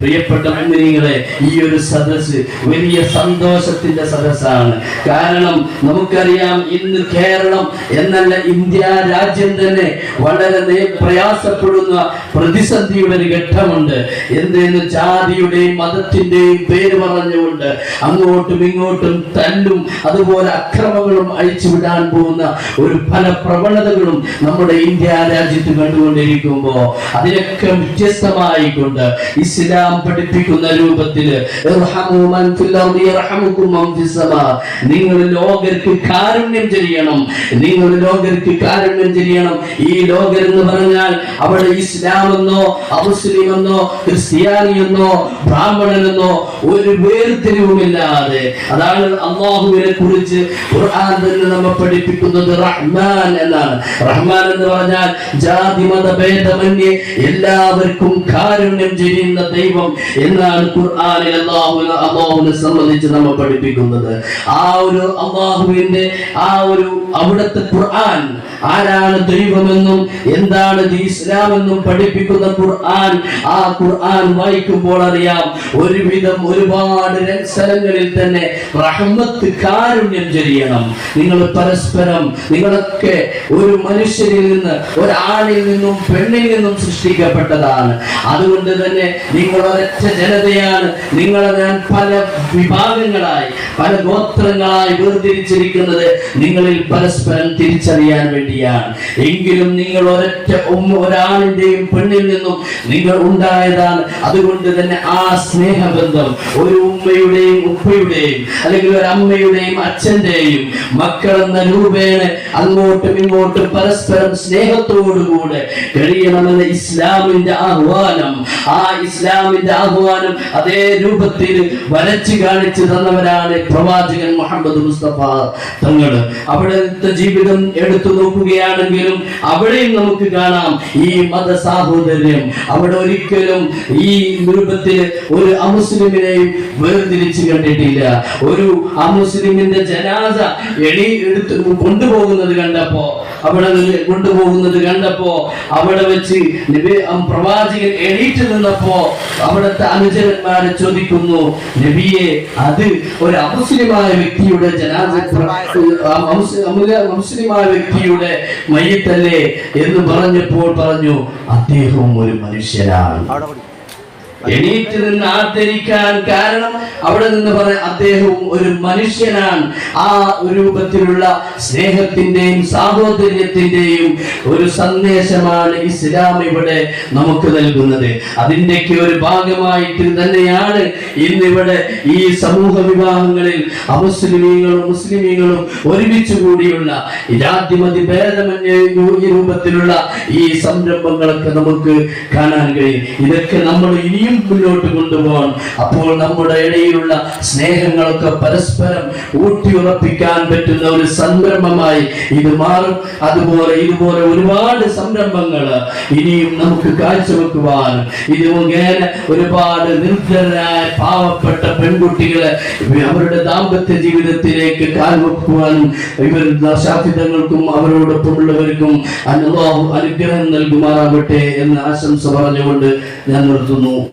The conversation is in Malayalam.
പ്രിയപ്പെട്ട മുന്നിങ്ങളെ ഈ ഒരു സദസ് വലിയ സന്തോഷത്തിന്റെ സദസ്സാണ്. കാരണം നമുക്കറിയാം ഇന്ന് കേരളം എന്നല്ല ഇന്ത്യ രാജ്യം തന്നെ വളരെ പ്രയാസപ്പെടുന്ന പ്രതിസന്ധിയുടെ ഒരു ഘട്ടമുണ്ട്. എന്തെന്ന് ജാതിയുടെയും മതത്തിന്റെയും പേര് പറഞ്ഞുകൊണ്ട് അങ്ങോട്ടും ഇങ്ങോട്ടും തല്ലും അതുപോലെ അക്രമങ്ങളും അഴിച്ചുവിടാൻ പോകുന്ന ഒരു പല പ്രവണതകളും നമ്മുടെ ഇന്ത്യ രാജ്യത്ത് കണ്ടുകൊണ്ടിരിക്കുമ്പോ അതിനൊക്കെ വ്യത്യസ്തമായിക്കൊണ്ട് ഇസ്ലാം പഠിപ്പിക്കുന്ന രൂപത്തിൽ നിങ്ങൾ ലോകർക്ക് കാരുണ്യം ചെയ്യണം. നിങ്ങൾ ലോകർക്ക് കാരുണ്യം ചെയ്യണം. ഈ ലോകർ എന്ന് പറഞ്ഞാൽ അവിടെ ഇസ്ലാമെന്നോ അമുസ്ലിമെന്നോ ക്രിസ്ത്യാനിയെന്നോ ബ്രാഹ്മണനെന്നോ ഒരു വേർതിരിവുമില്ലാതെ. അതാണ് അള്ളാഹുവിനെ കുറിച്ച് ഖുർആൻ തന്നെ നമ്മെ പഠിപ്പിക്കുന്നത് റഹ്മാൻ എന്നാണ്. റഹ്മാൻ എന്ന് പറഞ്ഞാൽ ജാതി മത ഭേദമന്യേ എല്ലാവർക്കും കാരുണ്യം ചെയ്യുന്ന ദൈവം എന്നാണ് ഖുർആനിൽ അള്ളാഹുവിനെ അള്ളാഹുവിനെ സംബന്ധിച്ച് നമ്മൾ പഠിപ്പിക്കുന്നത്? ആ ഒരു അള്ളാഹുവിന്റെ ആ ഒരു അവിടുത്തെ ഖുർആൻ ആരാണ് ദൈവമെന്നും എന്താണ് ഇസ്ലാമെന്നും ഇസ്ലാം പഠിപ്പിക്കുന്ന ഖുർആൻ ആ ഖുർആൻ വായിക്കുമ്പോൾ അറിയാം ഒരുവിധം ഒരുപാട് സ്ഥലങ്ങളിൽ തന്നെ റഹ്മത്ത് കാരുണ്യം ചെയ്യണം നിങ്ങൾ പരസ്പരം നിങ്ങളൊക്കെ ഒരു മനുഷ്യരിൽ നിന്ന് ഒരാണിൽ നിന്നും പെണ്ണിൽ നിന്നും സൃഷ്ടിക്കപ്പെട്ടതാണ്. അതുകൊണ്ട് തന്നെ നിങ്ങൾ ഒരൊറ്റ ജനതയാണ്. നിങ്ങളെ ഞാൻ പല വിഭാഗങ്ങളായി പല ഗോത്രങ്ങളായി വേർതിരിച്ചിരിക്കുന്നത് നിങ്ങളിൽ പരസ്പരം തിരിച്ചറിയാൻ വേണ്ടിയാണ് എങ്കിലും നിങ്ങൾ ഒരൊറ്റ ഒരാളിന്റെയും പെണ്ണിൽ നിന്നും നിങ്ങൾ ഉണ്ടായതാണ്. അതുകൊണ്ട് തന്നെ ആ സ്നേഹബന്ധം ഒരു ഉമ്മയുടെയും ഉപ്പയുടെയും അല്ലെങ്കിൽ ഒരു അമ്മയുടെയും അച്ഛന്റെയും മക്കൾ എന്ന രൂപേണ അങ്ങോട്ടും ഇങ്ങോട്ടും പരസ്പരം സ്നേഹത്തോടുകൂടെ കഴിയണമെന്ന ഇസ്ലാമിന്റെ ആഹ്വാനം. ആ ഇസ്ലാമിന്റെ ആഹ്വാനം അതേ രൂപത്തിൽ വരച്ചു കാണിച്ചു തന്നവരാണ് പ്രവാചകൻ മുഹമ്മദ് മുസ്തഫ തങ്ങൾ അവിടുത്തെ ജീവിതം എടുത്തു നോക്കുകയാണെങ്കിലും അവിടെയും നമുക്ക് കാണാം ഈ മത സാഹോദര്യം അവിടെ ഒരിക്കലും ഈ രൂപത്തിൽ ഒരു അമുസ്ലിമിനെയും വേർതിരിച്ചു കണ്ടിട്ടില്ല. ഒരു അമുസ്ലിമിന്റെ ജനാസ എണി എടുത്ത് കൊണ്ടുപോകുന്നത് കണ്ടപ്പോ അവിടെ നിന്ന് കൊണ്ടുപോകുന്നത് കണ്ടപ്പോ അവിടെ വെച്ച് നബി പ്രവാചകൻ എണീറ്റ് നിന്നപ്പോ അവിടുത്തെ അനുചരന്മാരെ ചോദിക്കുന്നു നബിയെ അത് ഒരു അമുസ്ലിമായ വ്യക്തിയുടെ ജനാസ മുസ്ലിമായ വ്യക്തിയുടെ മയ്യത്തല്ലേ? എന്ന് പറഞ്ഞപ്പോൾ പറഞ്ഞു അദ്ദേഹവും ഒരു മനുഷ്യനാണ്. എണീറ്റ് നിന്ന് ആദരിക്കാൻ കാരണം അവിടെ നിന്ന് പറയാൻ അദ്ദേഹവും ഒരു മനുഷ്യനാണ്. ആ രൂപത്തിലുള്ള സ്നേഹത്തിന്റെയും സാഹോദര്യത്തിന്റെയും ഒരു സന്ദേശമാണ് ഇസ്ലാം ഇവിടെ നമുക്ക് നൽകുന്നത്. അതിന്റെയൊക്കെ ഒരു ഭാഗമായിട്ട് തന്നെയാണ് ഇന്നിവിടെ ഈ സമൂഹ വിവാഹങ്ങളിൽ അമുസ്ലിമീങ്ങളും മുസ്ലിമീങ്ങളും ഒരുമിച്ച് കൂടിയുള്ള ജാതിമതി ഭേദമന്യ രൂപത്തിലുള്ള ഈ സംരംഭങ്ങളൊക്കെ നമുക്ക് കാണാൻ കഴിയും. ഇതൊക്കെ നമ്മൾ ഇനിയും മുന്നോട്ട് കൊണ്ടുപോകണം അപ്പോൾ നമ്മുടെ ഇടയിലുള്ള സ്നേഹങ്ങളൊക്കെ പരസ്പരം ഊട്ടിയുറപ്പിക്കാൻ പറ്റുന്ന ഒരു സംരംഭമായി ഇത് മാറും. അതുപോലെ ഇതുപോലെ ഒരുപാട് സംരംഭങ്ങൾ ഇനിയും നമുക്ക് കാഴ്ചവെക്കുവാൻ. ഇത് മുഖേന ഒരുപാട് നിർദ്ധരായ പാവപ്പെട്ട പെൺകുട്ടികളെ അവരുടെ ദാമ്പത്യ ജീവിതത്തിലേക്ക് കാൽവെക്കുവാനും ഇവർ ശാഫിതങ്ങൾക്കും അവരോടൊപ്പമുള്ളവർക്കും അനുഗ്രഹം നൽകുമാറാകട്ടെ എന്ന് ആശംസ പറഞ്ഞുകൊണ്ട് ഞാൻ നിർത്തുന്നു.